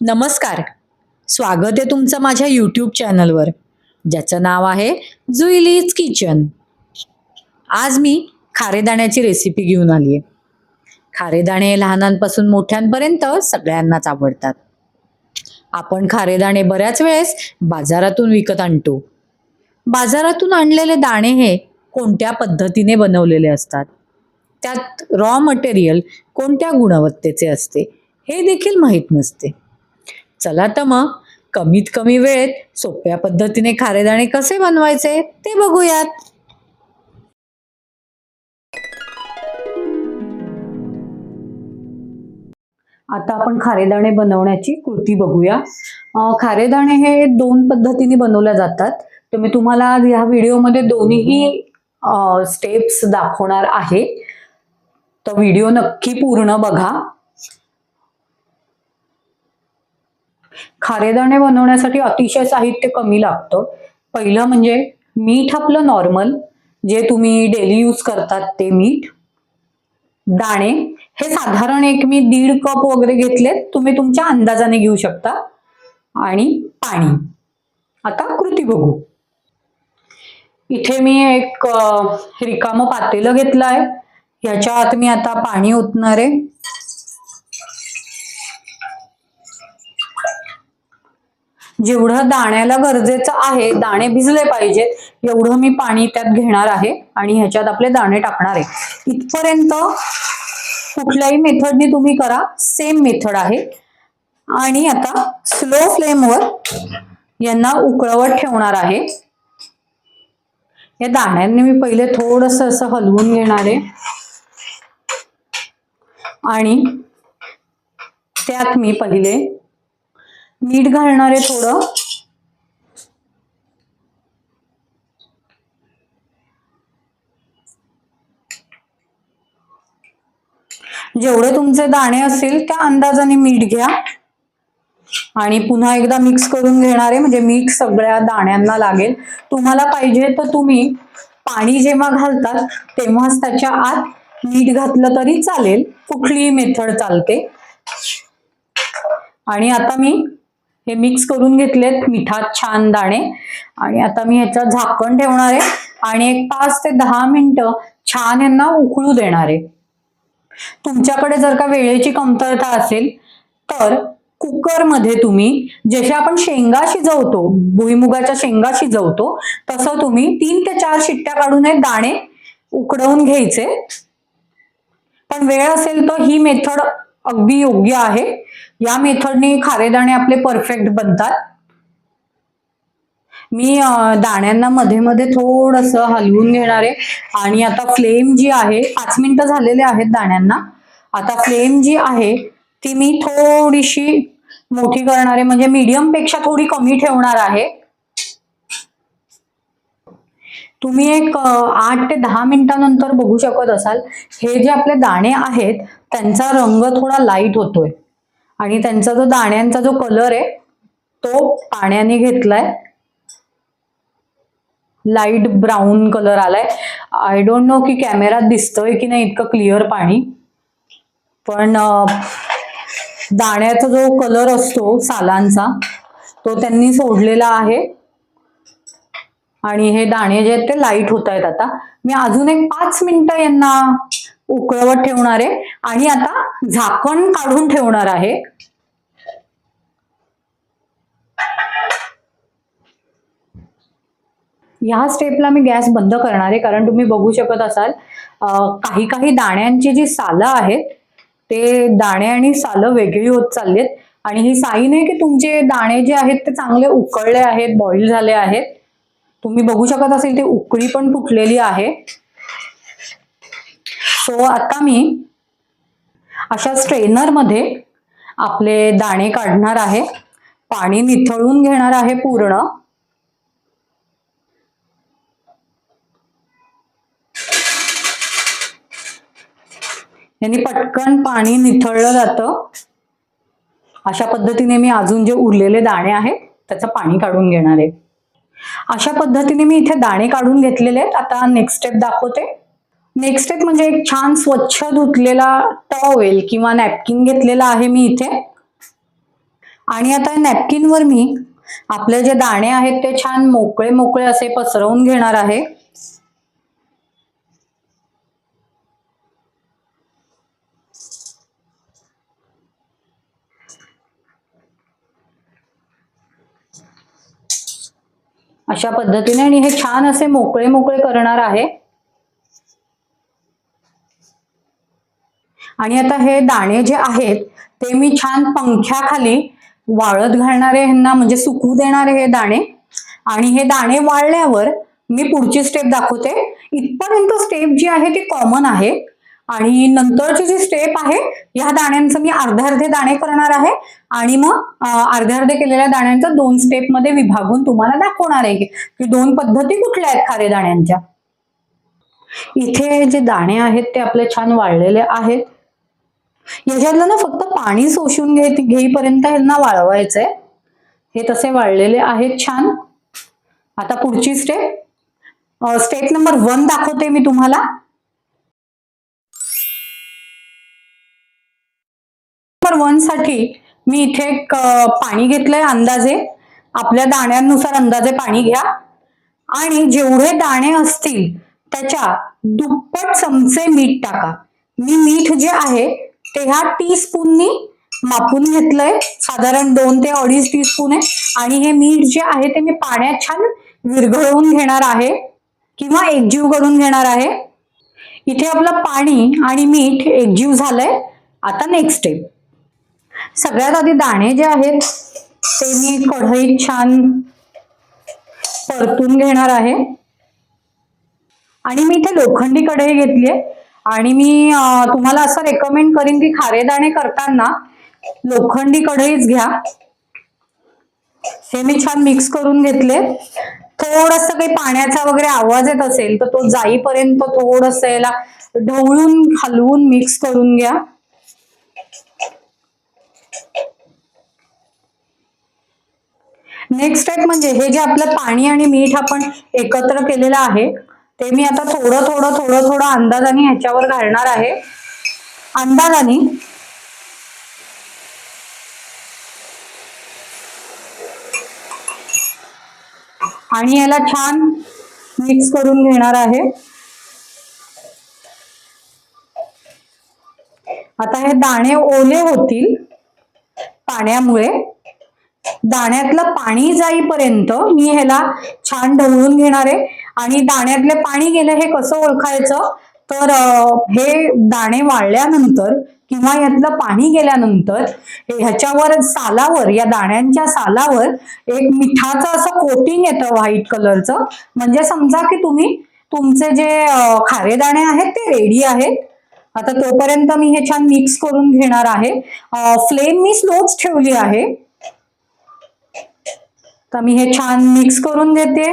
नमस्कार. स्वागत आहे तुमचं माझ्या यूट्यूब चॅनलवर ज्याचं नाव आहे जुईलीज किचन. आज मी खारेदाण्याची रेसिपी घेऊन आली आहे खारेदाणे लहानांपासून मोठ्यांपर्यंत सगळ्यांनाच आवडतात. आपण खारेदाणे बऱ्याच वेळेस बाजारातून विकत आणतो. बाजारातून आणलेले दाणे हे कोणत्या पद्धतीने बनवलेले असतात? त्यात रॉ मटेरियल कोणत्या गुणवत्तेचे असते? हे देखील माहीत नसते. चला तर मग कमीत कमी वेळेत सोप्या पद्धतीने खारेदाणे कसे बनवायचे ते बघूयात. आता आपण खारेदाणे बनवण्याची कृती बघूया. खारेदाणे हे दोन पद्धतीने बनवल्या जातात. तर मी तुम्हाला आज ह्या व्हिडिओमध्ये दोन्हीही स्टेप्स दाखवणार आहे. तर व्हिडिओ नक्की पूर्ण बघा. खारेदाणे बनवण्यासाठी अतिशय साहित्य कमी लागतं. पहिलं म्हणजे मीठ आपलं नॉर्मल जे तुम्ही डेली यूज करतात ते मीठ. दाणे. हे साधारण एक मी दीड कप वगैरे घेतलेत. तुम्ही तुमच्या अंदाजाने घेऊ शकता. आणि पाणी. आता कृती बघू. इथे मी एक रिकाम रिकामं पातेलं घेतलं आहे. ह्याच्या आत मी आता पाणी ओतणार आहे. जेवढं दाण्याला गरजेचं आहे दाणे भिजले पाहिजेत एवढं मी पाणी त्यात घेणार आहे. आणि ह्याच्यात आपले दाणे टाकणार आहे. इथपर्यंत कुठल्याही मेथडने तुम्ही करा. सेम मेथड आहे. आणि आता स्लो फ्लेमवर यांना उकळवत ठेवणार आहे. या दाण्यांनी मी पहिले थोडस असं हलवून घेणार आहे. आणि त्यात मी पहिले मीठ घालणार आहे थोडं. जेवढे तुमचे दाणे असतील त्या अंदाजाने मीठ घ्या. आणि पुन्हा एकदा मिक्स करून घेणार आहे म्हणजे मीठ सगळ्या दाण्यांना लागेल. तुम्हाला पाहिजे तर तुम्ही पाणी जेव्हा घालतात तेव्हाच त्याच्या आत मीठ घातलं तरी चालेल. कुठलीही मेथड चालते. आणि आता मी हे मिक्स करून घेतलेत मिठात छान दाणे. आणि आता मी ह्याच्यात झाकण ठेवणार आहे. आणि एक पाच ते दहा मिनिटं छान यांना उकळू देणार आहे. तुमच्याकडे जर का वेळेची कमतरता असेल तर कुकरमध्ये तुम्ही जसे आपण शेंगा शिजवतो भुईमुगाच्या शेंगा शिजवतो तसं तुम्ही तीन ते चार शिट्ट्या काढून हे दाणे उकडवून घ्यायचे. पण वेळ असेल तर ही मेथड अगदी योग्य आहे. या मेथडने खारे दाणे आपले परफेक्ट बनतात. मी दाण्यांना मध्ये मध्ये थोडस हलवून घेणार आहे. आणि आता फ्लेम जी आहे पाच मिनिटं झालेले आहेत दाण्यांना. आता फ्लेम जी आहे ती मी थोडीशी मोठी करणार आहे. म्हणजे मीडियमपेक्षा थोडी कमी ठेवणार आहे. तुम्ही एक आठ ते दहा मिनिटानंतर बघू शकत असाल. हे जे आपले दाणे आहेत त्यांचा रंग थोडा लाइट होतोय. आणि त्यांचा जो दाण्यांचा जो कलर आहे तो पाण्याने घेतलाय. लाइट ब्राऊन कलर आलाय. आय डोंट नो की कॅमेरात दिसतोय की नाही इतकं क्लिअर पाणी. पण दाण्याचा जो कलर असतो सालांचा तो त्यांनी सोडलेला आहे. आणि हे दाणे जे आहेत ते लाइट होत आहेत आता. मी अजून एक पाच मिनिटं यांना उकळवत ठेवणार आहे. आणि आता झाकण काढून ठेवणार आहे. ह्या स्टेपला मी गॅस बंद करणार आहे. कारण तुम्ही बघू शकत असाल काही काही दाण्यांची जी सालं आहेत ते दाणे आणि सालं वेगळी होत चाललीत. आणि ही साईन आहे की तुमचे दाणे जे आहेत ते चांगले उकळले आहेत बॉईल झाले आहेत. तुम्ही बघू शकत असेल ते उकळी पण फुटलेली आहे. सो आता मी अशा स्ट्रेनरमध्ये आपले दाणे काढणार आहे. पाणी निथळून घेणार आहे पूर्ण. यांनी पटकन पाणी निथळलं जातं. अशा पद्धतीने मी अजून जे उरलेले दाणे आहेत त्याचं पाणी काढून घेणार आहे. अशा पद्धतीने मी इथे दाणे काढून घेतलेले आहेत. आता नेक्स्ट स्टेप दाखवते. नेक्स्ट स्टेप म्हणजे एक छान स्वच्छ धुतलेला टॉवेल किंवा नॅपकिन घेतलेला आहे मी इथे. आणि आता नॅपकिनवर मी आपले जे दाणे आहेत ते छान मोकळे मोकळे असे पसरवून घेणार आहे. अशा पद्धतीने आणि हे छान असे मोकळे मोकळे करणार आहे. आणि आता हे दाणे जे आहेत ते मी छान पंख्याखाली वाळत घालणारे ह्यांना म्हणजे सुकू देणारे हे दाणे. आणि हे दाणे वाळल्यावर मी पुढची स्टेप दाखवते. इथपर्यंत स्टेप जी आहे ती कॉमन आहे. आणि नंतरची जी स्टेप आहे ह्या दाण्यांचं मी अर्धे अर्धे दाणे करणार आहे. आणि मग अर्धे अर्धे केलेल्या दाण्यांचं दोन स्टेपमध्ये विभागून तुम्हाला दाखवणार आहे की दोन पद्धती कुठल्या आहेत खारे दाण्यांच्या. इथे जे दाणे आहेत ते आपले छान वाळलेले आहेत. याच्यातलं ना फक्त पाणी शोषून घे घेईपर्यंत ह्यांना वाळवायचंय. हे तसे वाळलेले आहेत छान. आता पुढची स्टेप स्टेप नंबर वन दाखवते मी तुम्हाला. नंबर मी इथे एक, पाणी घेतलंय अंदाजे. आपल्या दाण्यांनुसार अंदाजे पाणी घ्या. आणि जेवढे दाणे असतील त्याच्या दुप्पट चमचे मीठ टाका. मी मीठ जे आहे ते ह्या टी स्पूननी मापून घेतलंय. साधारण दोन ते अडीच टी स्पून आहे. आणि हे मीठ जे आहे ते मी पाण्यात छान विरघळवून घेणार आहे. किंवा एकजीव करून घेणार आहे. इथे आपलं पाणी आणि मीठ एकजीव झालंय. आता नेक्स्ट स्टेप सगळ्यात आधी दाणे जे आहेत ते मी कढईत छान परतून घेणार आहे. आणि मी इथे लोखंडी कढई घेतली आहे. आणि मी तुम्हाला असं रेकमेंड करीन की खारे दाणे करताना लोखंडी कढईच घ्या. हे मी छान मिक्स करून घेतले. थोडस काही पाण्याचा वगैरे आवाज येत असेल तर तो जाईपर्यंत थोडस याला ढवळून हलवून मिक्स करून घ्या. नेक्स्ट स्टेप म्हणजे हे जे आपलं पाणी आणि मीठ आपण एकत्र केलेलं आहे ते मी आता थोडं थोडं थोडं थोडं अंदाजाने ह्याच्यावर घालणार आहे. अंदाजाने आणि याला छान मिक्स करून घेणार आहे. आता हे दाणे ओले होतील पाण्यामुळे. दाण्यातलं पाणी जाईपर्यंत मी ह्याला छान ढवळून घेणार आहे. आणि दाण्यातले पाणी गेलं हे कसं ओळखायचं? तर हे दाणे वाळल्यानंतर किंवा यातलं पाणी गेल्यानंतर ह्याच्यावर सालावर या दाण्यांच्या सालावर एक मिठाचं असं कोटिंग येतं व्हाईट कलरचं. म्हणजे समजा की तुम्ही तुमचे जे खारे दाणे आहेत ते रेडी आहेत. आता तोपर्यंत मी हे छान मिक्स करून घेणार आहे. फ्लेम मी स्लोच ठेवली आहे. तर मी हे छान मिक्स करून घेते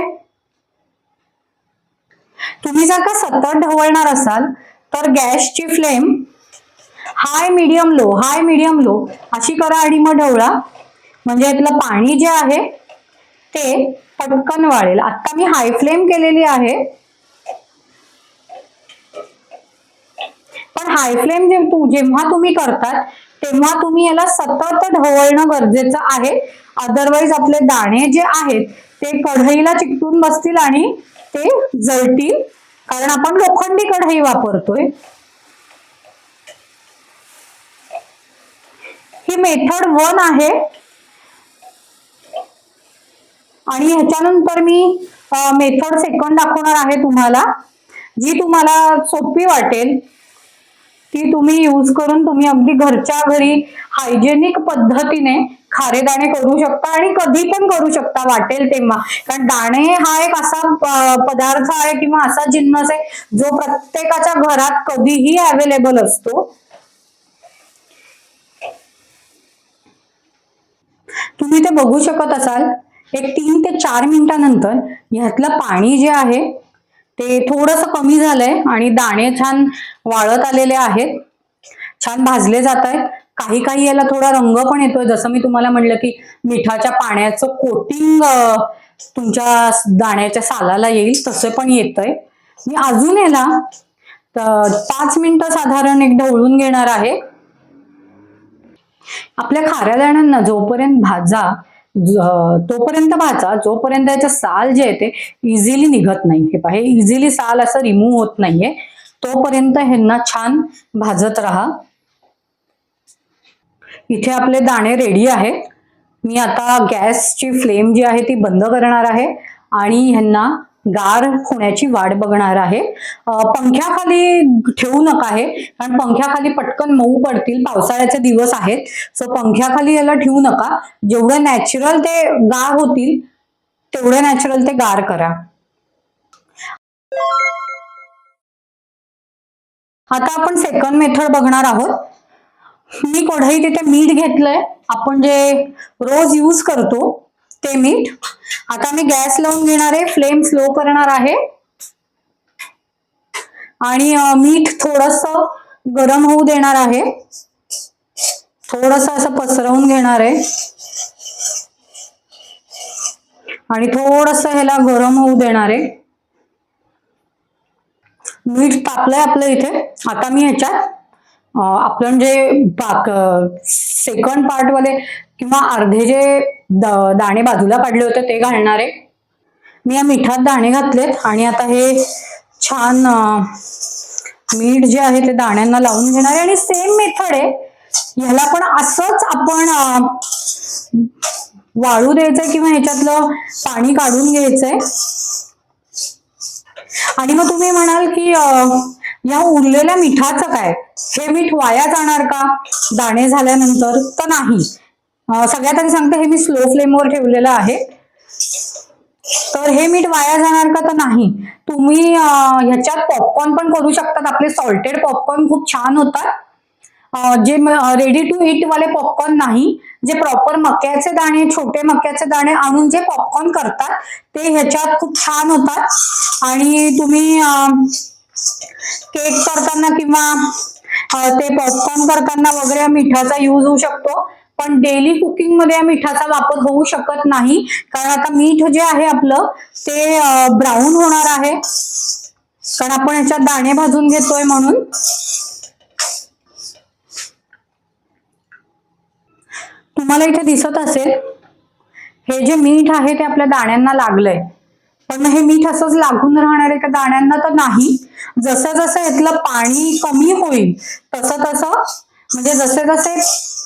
तुम्ही जर का सतत ढवळणार असाल तर गॅसची flame high medium low high medium low अशी करा आणि मग ढवळा. म्हणजे यातलं पाणी जे आहे ते पटकन वाळेल. आता मी हाय फ्लेम केलेली आहे. हाय फ्लेम जे म्हणजे जेव्हा तुम्ही करतात तेव्हा तुम्ही याला सतत ढवळणं गरजेचं आहे. अदरवाईज आपले दाणे जे आहेत ते कढईला चिकटून बसतील आणि ते जळतील. कारण आपण लोखंडी कढई वापरतोय. ही मेथड वन आहे. आणि ह्याच्यानंतर मी मेथड सेकंड दाखवणार आहे तुम्हाला. जी तुम्हाला सोपी वाटेल. ती तुम्ही यूज करून तुम्ही अगदी घरच्या घरी हायजेनिक पद्धतीने खारे दाणे करू शकता आणि कधी पण करू शकता वाटेल तेव्हा. कारण दाणे हा एक असा पदार्थ आहे किंवा असा जिन्नस आहे जो प्रत्येकाच्या घरात कधीही अवेलेबल असतो. तुम्ही ते बघू शकत असाल एक तीन ते चार मिनिटानंतर ह्यातलं पाणी जे आहे ते थोडस कमी झालंय आणि दाणे छान वाळत आलेले आहेत. छान भाजले जात आहेत काही काही याला थोडा रंग पण येतोय. जसं मी तुम्हाला म्हणलं की मिठाच्या पाण्याचं कोटिंग तुमच्या दाण्याच्या सालाला येईल तसं पण येतंय. मी अजून याला पाच मिनिटं साधारण एक ढवळून घेणार आहे. आपल्या खाऱ्या दाण्यांना जोपर्यंत भाजा तोपर्यंत भाजा जोपर्यंत याचं साल जे आहे ते इझिली निघत नाही. हे पहा हे इझिली साल असं रिमूव्ह होत नाहीये. तोपर्यंत ह्यांना छान भाजत राहा. इथे आपले दाणे रेडी आहेत. मी आता गॅसची फ्लेम जी आहे ती बंद करणार आहे. आणि ह्यांना गार होण्याची वाट बघणार आहे. पंख्याखाली ठेवू नका आहे कारण पंख्याखाली पटकन मऊ पडतील. पावसाळ्याचे दिवस आहेत सो पंख्याखाली याला ठेवू नका. जेवढं नॅचरल ते गार होतील तेवढे नॅचरल ते गार करा. आता आपण सेकंड मेथड बघणार आहोत. मी कढईत तिथे मीठ घेतलंय. आपण जे रोज यूज करतो ते मीठ आता मी गॅस लावून घेणार आहे. फ्लेम स्लो करणार आहे. आणि मीठ थोडस गरम होऊ देणार आहे. थोडस असं पसरवून घेणार आहे. आणि थोडस ह्याला गरम होऊ देणार आहे. मीठ तापलंय आपलं इथे. आता मी ह्याच्यात आपण जे बाक सेकंड पार्ट वाले किंवा अर्धे जे दाणे बाजूला काढले होते ते घालणार. आहे मी या मिठात दाणे घातलेत आणि आता हे छान मीठ जे आहे ते दाण्यांना लावून घेणार. आहे आणि सेम मेथड आहे. ह्याला पण असंच आपण वाळू द्यायचंय किंवा ह्याच्यातलं पाणी काढून घ्यायचंय. आणि मग तुम्ही म्हणाल की या उरलेल्या मिठाचं काय? हे मीठ वाया जाणार का? दाणे झाल्यानंतर तर नाही. सगळ्यात आधी सांगते हे मी स्लो फ्लेमवर ठेवलेलं आहे. तर हे मीठ वाया जाणार का तर नाही. तुम्ही ह्याच्यात पॉपकॉर्न पण करू शकतात. आपले सॉल्टेड पॉपकॉर्न खूप छान होतात. जे रेडी टू इट वाले पॉपकॉर्न नाही जे प्रॉपर मक्याचे दाणे छोटे मक्याचे दाणे आणून जे पॉपकॉर्न करतात ते ह्याच्यात खूप छान होतात. आणि तुम्ही केक करताना किंवा ते पॉपकॉर्न करताना वगैरे मिठाचा यूज होऊ शकतो. पण डेली कुकिंगमध्ये या मिठाचा वापर होऊ शकत नाही. कारण आता मीठ जे आहे आपलं ते ब्राऊन होणार आहे. कारण आपण याच्यात दाणे भाजून घेतोय म्हणून. तुम्हाला इथे दिसत असेल हे जे मीठ आहे ते आपल्या दाण्यांना लागलंय. पण हे मीठ असंच लागून राहणार आहे का दाण्यांना तर नाही. जसं जसं यातलं पाणी कमी होईल तसं तसं म्हणजे जसे जसे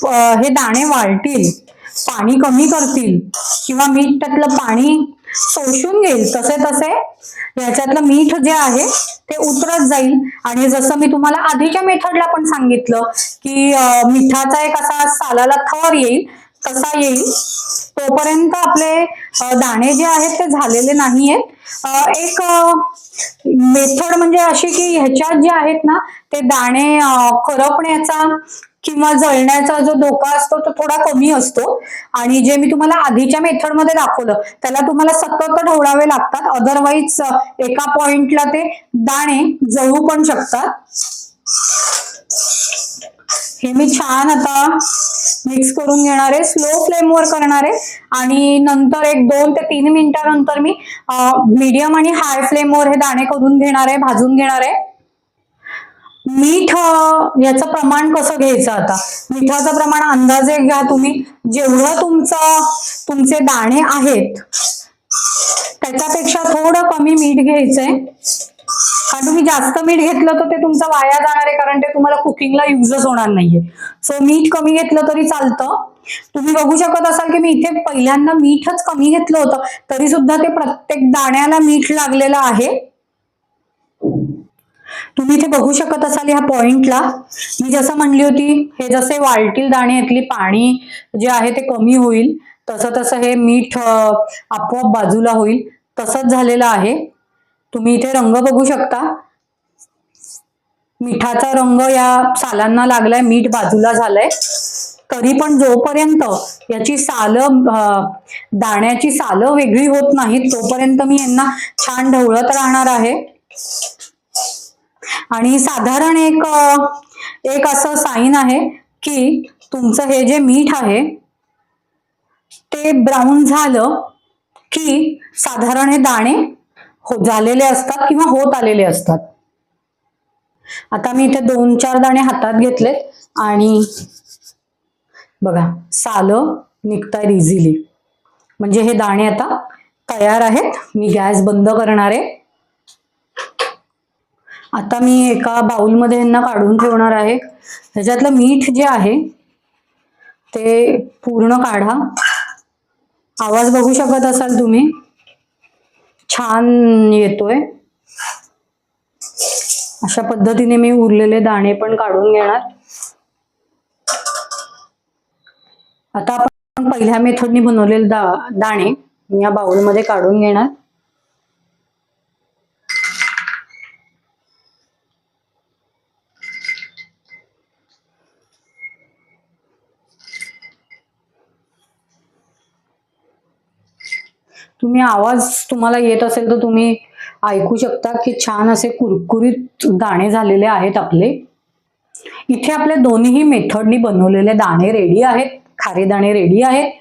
हे दाणे वाळतील पाणी कमी करतील किंवा मीठ त्यातलं पाणी शोषून घेईल तसे तसे याच्यातलं मीठ जे आहे ते उतरत जाईल. आणि जसं मी तुम्हाला आधीच्या मेथडला पण सांगितलं की मिठाचा एक असा सालाला थर येईल तसा येईल. तोपर्यंत आपले दाणे जे आहेत ते झालेले नाही आहेत एक मेथड म्हणजे अशी की ह्याच्यात जे आहेत ना ते दाणे करपण्याचा किंवा जळण्याचा जो धोका असतो तो थोडा कमी असतो. आणि जे मी तुम्हाला आधीच्या मेथडमध्ये दाखवलं त्याला तुम्हाला सतत ढवळावे लागतात. अदरवाईज एका पॉइंटला ते दाणे जळू पण शकतात. हे मी छान आता मिक्स करून घेणार आहे. स्लो फ्लेमवर करणार आहे. आणि नंतर एक दोन ते तीन मिनिटानंतर मी मीडियम आणि हाय फ्लेमवर हे दाणे करून घेणार आहे भाजून घेणार आहे. मीठ याचं प्रमाण कसं घ्यायचं आता? मिठाचं प्रमाण अंदाजे घ्या तुम्ही. जेवढं तुमचं तुमचे दाणे आहेत त्याच्यापेक्षा थोडं कमी मीठ घ्यायचंय. कारण तुम्ही जास्त मीठ घेतलं तर ते तुमचं वाया जाणार आहे कारण ते तुम्हाला कुकिंगला युजच होणार नाहीये. सो मीठ कमी घेतलं तरी चालतं. तुम्ही बघू शकत असाल की मी इथे पहिल्यांदा मीठच कमी घेतलं होतं तरी सुद्धा ते प्रत्येक दाण्याला मीठ लागलेलं आहे. तुम्ही इथे बघू शकत असाल ह्या पॉइंटला मी जसं म्हणली होती हे जसे वाळतील दाणे यातली पाणी जे आहे ते कमी होईल. तसं तसं हे मीठ आपोआप बाजूला होईल. तसंच झालेलं आहे. तुम्ही इथे रंग बघू शकता. मिठाचा रंग या सालांना लागलाय मीठ बाजूला झालंय. तरी पण जोपर्यंत याची सालं दाण्याची सालं वेगळी होत नाहीत तोपर्यंत मी यांना छान ढवळत राहणार आहे. आणि साधारण एक एक असं साईन आहे की तुमचं हे जे मीठ आहे ते ब्राऊन झालं की साधारण हे दाणे हो झालेले असतात किंवा होत आलेले असतात. आता मी इथे दोन चार दाणे हातात घेतलेत आणि बघा सालं निघतायत इझिली म्हणजे हे दाणे आता तयार आहेत. मी गॅस बंद करणार आहे. आता मी एका बाउलमध्ये यांना काढून ठेवणार आहे. ह्याच्यातलं मीठ जे आहे ते पूर्ण काढा. आवाज बघू शकत असाल तुम्ही? छान येतोय. अशा पद्धतीने मी उरलेले दाणे पण काढून घेणार. आता आपण पहिल्या मेथडनी बनवलेले दा दाणे मी या बाउलमध्ये काढून घेणार. तुम्ही आवाज तुम्हाला येत असेल तर तुम्ही ऐकू शकता की छान असे कुरकुरीत दाणे झालेले आहेत आपले. इथे आपल्या दोन्ही मेथडनी बनवलेले दाणे रेडी आहेत खारे दाणे रेडी आहेत.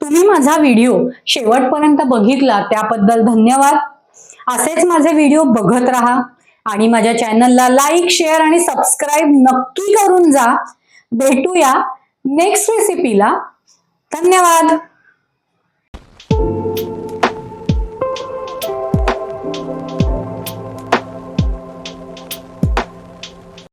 तुम्ही माझा व्हिडिओ शेवटपर्यंत बघितला त्याबद्दल धन्यवाद. असेच माझे व्हिडिओ बघत राहा आणि माझ्या चॅनलला लाईक शेअर आणि सबस्क्राईब नक्की करून जा. भेटूया नेक्स्ट रेसिपीला धन्यवाद.